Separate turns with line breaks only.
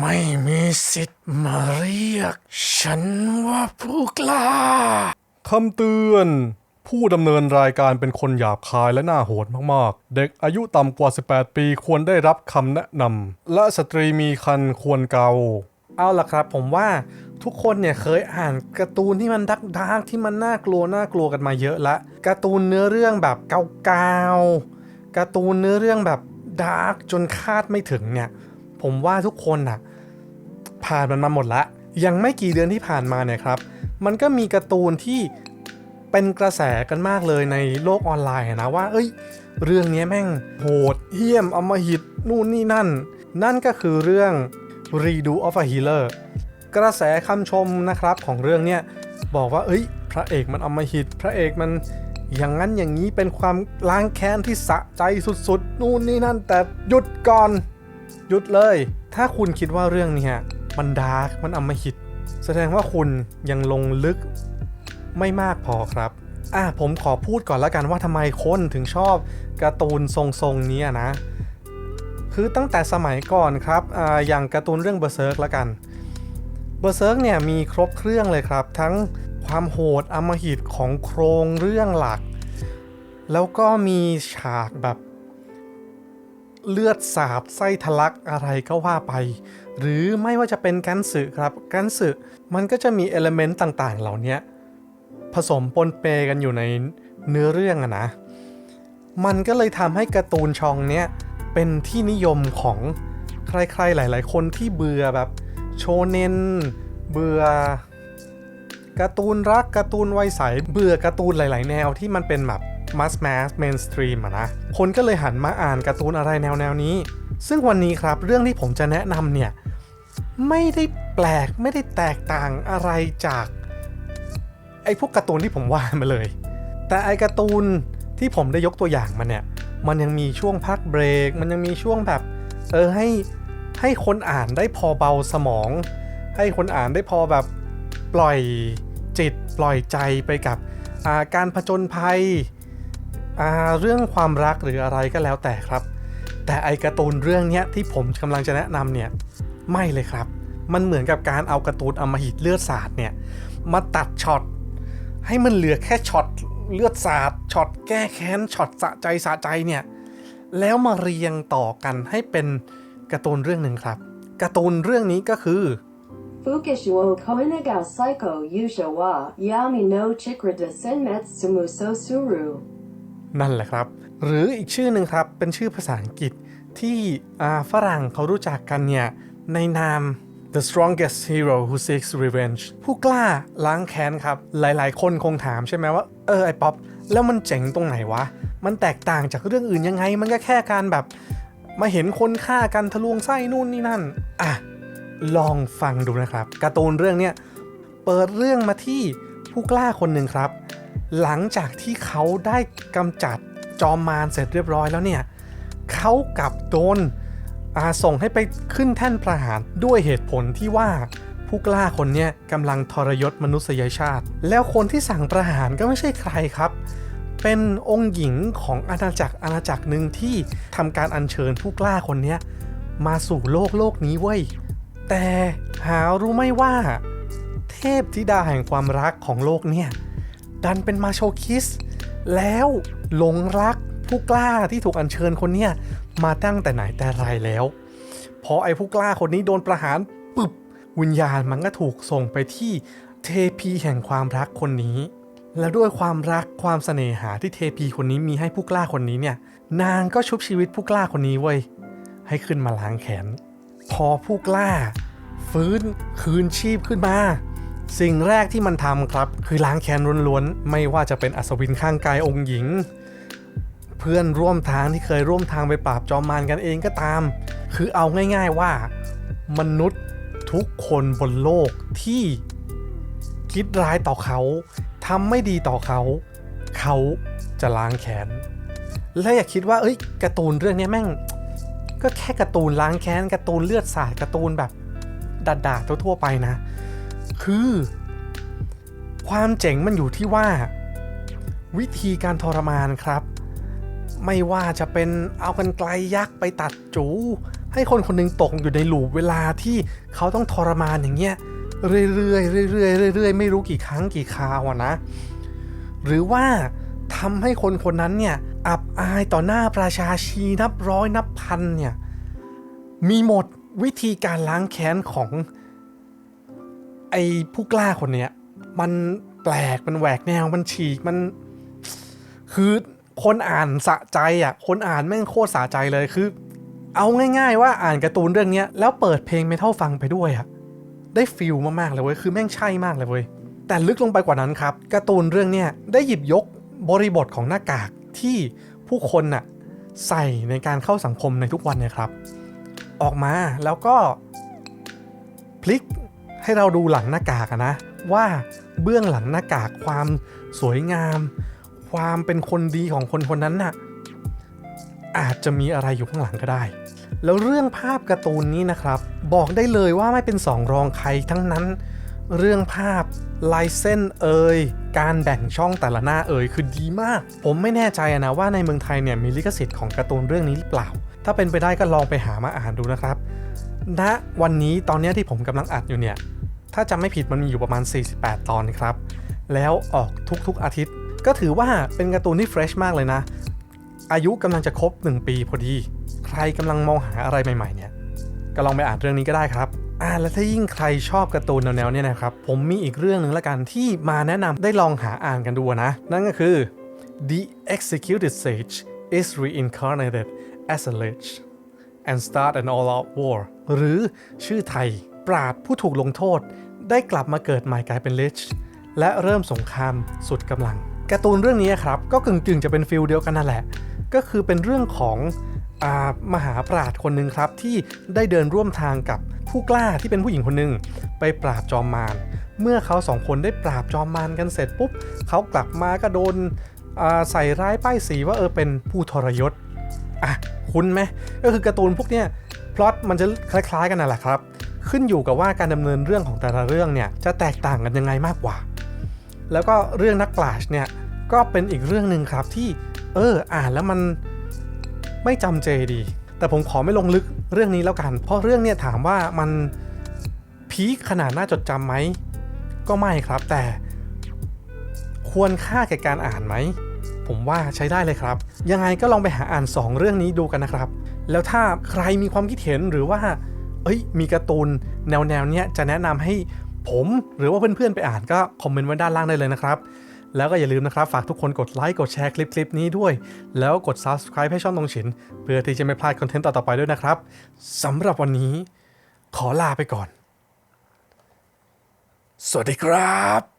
ไม่มีสิทธิ์มาเรียก ฉันว่าผู้กล้า
คำเตือน ผู้ดำเนินรายการเป็นคนหยาบคายและน่าโหดมากๆ เด็กอายุต่ำกว่า 18 ปีควรได้รับคำแนะนำและสตรีมีคันควรเกา เอาล่ะครับผมว่าทุกคนเนี่ยเคยอ่านการ์ตูนที่มันดักดักๆที่มันน่ากลัวน่ากลัวกันมาเยอะละการ์ตูนเนื้อเรื่องแบบเก่าๆการ์ตูนเนื้อเรื่องแบบดาร์กจนคาดไม่ถึงเนี่ย ผมว่าทุกคนน่ะผ่านมันมาหมดละ ยังไม่กี่เดือนที่ผ่านมาเนี่ยครับ มันก็มีการ์ตูนที่เป็นกระแสกันมากเลยในโลกออนไลน์นะว่า เอ้ย เรื่องนี้แม่งโหดเหี้ยมอำมหิตนู่นนี่นั่น นั่นก็คือเรื่อง Redo of a Healer กระแสคำชมนะครับของเรื่องเนี้ยบอกว่า เอ้ย พระเอกมันอำมหิต พระเอกมันอย่างนั้นอย่างนี้เป็นความล้างแค้นที่สะใจสุดๆ นู่นนี่นั่นแต่หยุดก่อน หยุดเลย ถ้าคุณคิดว่าเรื่องนี้มันดาร์กมันอำมหิต แสดงว่าคุณยังลงลึกไม่มากพอครับอะผมขอพูดก่อนแล้วกันว่าทำไมคนถึงชอบการ์ตูนทรงๆนี้นะ คือตั้งแต่สมัยก่อนครับออย่างการ์ตูนเรื่องเบอร์เซิร์กแล้วกันเบอร์เซิร์กเนี่ยมีครบเครื่องเลยครับ ทั้งความโหดอำมหิตของโครงเรื่องหลัก แล้วก็มีฉากแบบ เลือดสาบไส้ทะลักอะไรก็ว่าไป หรือไม่ว่าจะเป็นกันสึครับกันสึมันก็จะมีเอลเมนต์ต่างๆ เหล่านี้ผสมปนเปกันอยู่ในเนื้อเรื่องอะนะ มันก็เลยทำให้การ์ตูนชองเนี้ยเป็นที่นิยมของใครๆหลาย ๆ คนที่เบื่อแบบโชเนนเบื่อการ์ตูนรักการ์ตูนวัยใสเบื่อการ์ตูนหลาย ๆ แนวที่มันเป็นแบบ มัสแมสเมนสตรีมอะนะ คนก็เลยหันมาอ่านการ์ตูนอะไรแนวแนวนี้ ซึ่งวันนี้ครับเรื่องที่ผมจะแนะนำเนี่ย ไม่ได้แปลกไม่ได้แตกต่างอะไรจาก ไอ้พวกการ์ตูนที่ผมว่ามาเลย แต่ไอ้การ์ตูนที่ผมได้ยกตัวอย่างมาเนี่ย มันยังมีช่วงพักเบรก มันยังมีช่วงแบบเออให้ให้คนอ่านได้พอเบาสมอง ให้คนอ่านได้พอแบบปล่อยจิตปล่อยใจไปกับาการผจญภัย เรื่องความรักหรืออะไรก็แล้วแต่ครับ แต่ไอการ์ตูนเรื่องนี้ที่ผมกำลังจะแนะนำเนี่ยไม่เลยครับ มันเหมือนกับการเอาการ์ตูนอมหิตเลือดสาดเนี่ยมาตัดช็อตให้มันเหลือแค่ช็อตเลือดสาดช็อตแก้แค้นช็อตสะใจสะใจเนี่ยแล้วมาเรียงต่อกันให้เป็นการ์ตูนเรื่องหนึ่งครับการ์ตูนเรื่องนี้ก็คือ
Fukish wo koine ga psycho yusha wa yami no chikra de senmetsu muso suru.
นั่นแหละครับ หรืออีกชื่อหนึ่งครับเป็นชื่อภาษาอังกฤษที่ฝรั่งเขารู้จักกันเนี่ย ในนาม The strongest hero who seeks revenge ผู้กล้าล้างแค้นครับ หลายๆ คนคงถามใช่ไหมว่า เออ ไอป๊อป แล้วมันเจ๋งตรงไหนวะ มันแตกต่างจากเรื่องอื่นยังไง มันก็แค่การแบบ มาเห็นคนฆ่ากันทะลวงไส้นู่นนี่นั่น อะ ลองฟังดูนะครับ การ์ตูนเรื่องเนี้ย เปิดเรื่องมาที่ผู้กล้าคนหนึ่งครับ หลังจากที่เขาได้กำจัดจอมมารเสร็จเรียบร้อยแล้วเนี่ยเขากลับโดนส่งให้ไปขึ้นแท่นประหารด้วยเหตุผลที่ว่าผู้กล้าคนนี้กำลังทรยศมนุษยชาติ แล้วคนที่สั่งประหารก็ไม่ใช่ใครครับ เป็นองค์หญิงของอาณาจักรอาณาจักรหนึ่งที่ทำการอัญเชิญผู้กล้าคนนี้มาสู่โลกโลกนี้เว้ย แต่หารู้ไม่ว่า เทพธิดาแห่งความรักของโลกเนี่ย ดันเป็นมาโชคิส แล้วหลงรักผู้กล้าที่ถูกอัญเชิญคนเนี้ยมาตั้งแต่ไหนแต่ไรแล้ว พอไอ้ผู้กล้าคนนี้โดนประหารปึบวิญญาณมันก็ถูกส่งไปที่เทพีแห่งความรักคนนี้ แล้วด้วยความรักความเสน่หาที่เทพีคนนี้มีให้ผู้กล้าคนนี้เนี่ย นางก็ชุบชีวิตผู้กล้าคนนี้เว้ให้ขึ้นมาล้างแขน พอผู้กล้า ฟื้นคืนชีพขึ้นมา สิ่งแรกที่มันทำครับ คือล้างแค้นล้วนๆ ไม่ว่าจะเป็นอัศวินข้างกายองค์หญิง เพื่อนร่วมทางที่เคยร่วมทางไปปราบจอมมารกันเองก็ตาม คือเอาง่ายๆว่า มนุษย์ทุกคนบนโลกที่คิดร้ายต่อเขาทำไม่ดีต่อเขา เขาจะล้างแค้นและอย่าคิดว่าเอ้ยการ์ตูนเรื่องนี้แม่ง ก็แค่การ์ตูนล้างแค้นการ์ตูนเลือดสาดการ์ตูนแบบด่าๆทั่วๆไปนะ คือ ความเจ๋งมันอยู่ที่ว่า วิธีการทรมานครับ ไม่ว่าจะเป็นเอากันไกลยักษ์ไปตัดจู ให้คนคนหนึงตกอยู่ในหลูปเวลาที่เขาต้องทรมานอย่างเงี้ยเรื่อยๆเรื่อยๆเรื่อยๆไม่รู้กี่ครั้งกี่คราวนะ หรือว่าทำให้คนคนนั้นเนี่ยอับอายต่อหน้าประชาชีนับร้อยนับพันเนี่ยมีหมดวิธีการล้างแค้นของ ไอ้ผู้กล้าคนเนี้ย มันแปลกมันแหวกแนวมันฉีกมัน คือคนอ่านสะใจอะ คนอ่านแม่งโคตรสะใจเลยคือ เอาง่าย ๆ ว่าอ่านการ์ตูนเรื่องเนี้ยแล้วเปิดเพลงเมทัลฟังไปด้วยอะได้ฟิลมากๆเลยเว้ยคือแม่งใช่มากเลยเว้ยแต่ลึกลงไปกว่านั้นครับการ์ตูนเรื่องเนี้ยได้หยิบยกบริบทของหน้ากากที่ผู้คนน่ะใส่ในการเข้าสังคมในทุกวันเนี่ยครับ ออกมาแล้วก็พลิก ให้เราดูหลังหน้ากากนะ ว่าเบื้องหลังหน้ากากความสวยงาม ความเป็นคนดีของคนคนนั้นน่ะอาจจะมีอะไรอยู่ข้างหลังก็ได้ แล้วเรื่องภาพการ์ตูนนี้นะครับ บอกได้เลยว่าไม่เป็นสองรองใครทั้งนั้น เรื่องภาพลายเส้นเอ่ยการแบ่งช่องแต่ละหน้าเอ่ยคือดีมาก ผมไม่แน่ใจนะว่าในเมืองไทยเนี่ยมีลิขสิทธิ์ของการ์ตูนเรื่องนี้หรือเปล่า ถ้าเป็นไปได้ก็ลองไปหามาอ่านดูนะครับ ณวันนี้ตอนนี้ที่ผมกำลังอัดอยู่เนี่ย ถ้าจำไม่ผิดมันมีอยู่ประมาณ 48 ตอนครับ แล้วออกทุกๆอาทิตย์ ก็ถือว่าเป็นการ์ตูนที่เฟรชมากเลยนะ อายุกำลังจะครบ 1 ปีพอดี ใครกำลังมองหาอะไรใหม่ๆเนี่ย ก็ลองไปอ่านเรื่องนี้ก็ได้ครับอ่าแล้วถ้ายิ่งใครชอบการ์ตูนแนวๆเนี่ยนะครับ ผมมีอีกเรื่องหนึ่งละกันที่มาแนะนำได้ลองหาอ่านกันดูนะ นั่นก็คือ The Executed Sage is reincarnated as a lich and start an all-out war หรือชื่อไทย ปราดผู้ถูกลงโทษ ได้กลับมาเกิดใหม่กลายเป็น lich และเริ่มสงครามสุดกำลังการ์ตูนเรื่องนี้ครับ ก็กึ่งๆจะเป็นฟิลเดียวกันนั่นแหละ ก็คือเป็นเรื่องของอมหาปราดคนหนึ่งครับ ที่ได้เดินร่วมทางกับผู้กล้าที่เป็นผู้หญิงคนหนึ่งไปปราบจอมมารเมื่อเขาสองคนได้ปราบจอมมารกันเสร็จปุ๊บเขากลับมาก็โดนใส่ร้ายป้ายสีว่าเออเป็นผู้ทรยศ อะคุ้นไหมก็คือการ์ตูนพวกเนี้ยพล็อตมันจะคล้ายๆกันนั่นแหละครับ ขึ้นอยู่กับว่าการดำเนินเรื่องของแต่ละเรื่องเนี่ยจะแตกต่างกันยังไงมากกว่า แล้วก็เรื่องนักปราชญ์เนี่ยก็เป็นอีกเรื่องหนึ่งครับที่เอออ่านแล้วมันไม่จำเจดี แต่ผมขอไม่ลงลึกเรื่องนี้แล้วกัน เพราะเรื่องเนี่ยถามว่ามันพีคขนาดน่าจดจำไหมก็ไม่ครับแต่ควรค่าแก่การอ่านไหม ผมว่าใช้ได้เลยครับ ยังไงก็ลองไปหาอ่าน 2 เรื่องนี้ดูกันนะครับ แล้วถ้าใครมีความคิดเห็นหรือว่า เอ้ย มีการ์ตูนแนวแนวๆเนี้ยจะแนะนำให้ผมหรือว่าเพื่อนๆไปอ่านก็คอมเมนต์ไว้ด้านล่างได้เลยนะครับ แล้วก็อย่าลืมนะครับ ฝากทุกคนกดไลค์กดแชร์คลิปคลิปนี้ด้วย แล้วกด subscribe ให้ช่องตรงฉิน เพื่อที่จะไม่พลาดคอนเทนต์ต่อๆไปด้วยนะครับสำหรับวันนี้ ขอลาไปก่อน
สวัสดีครับ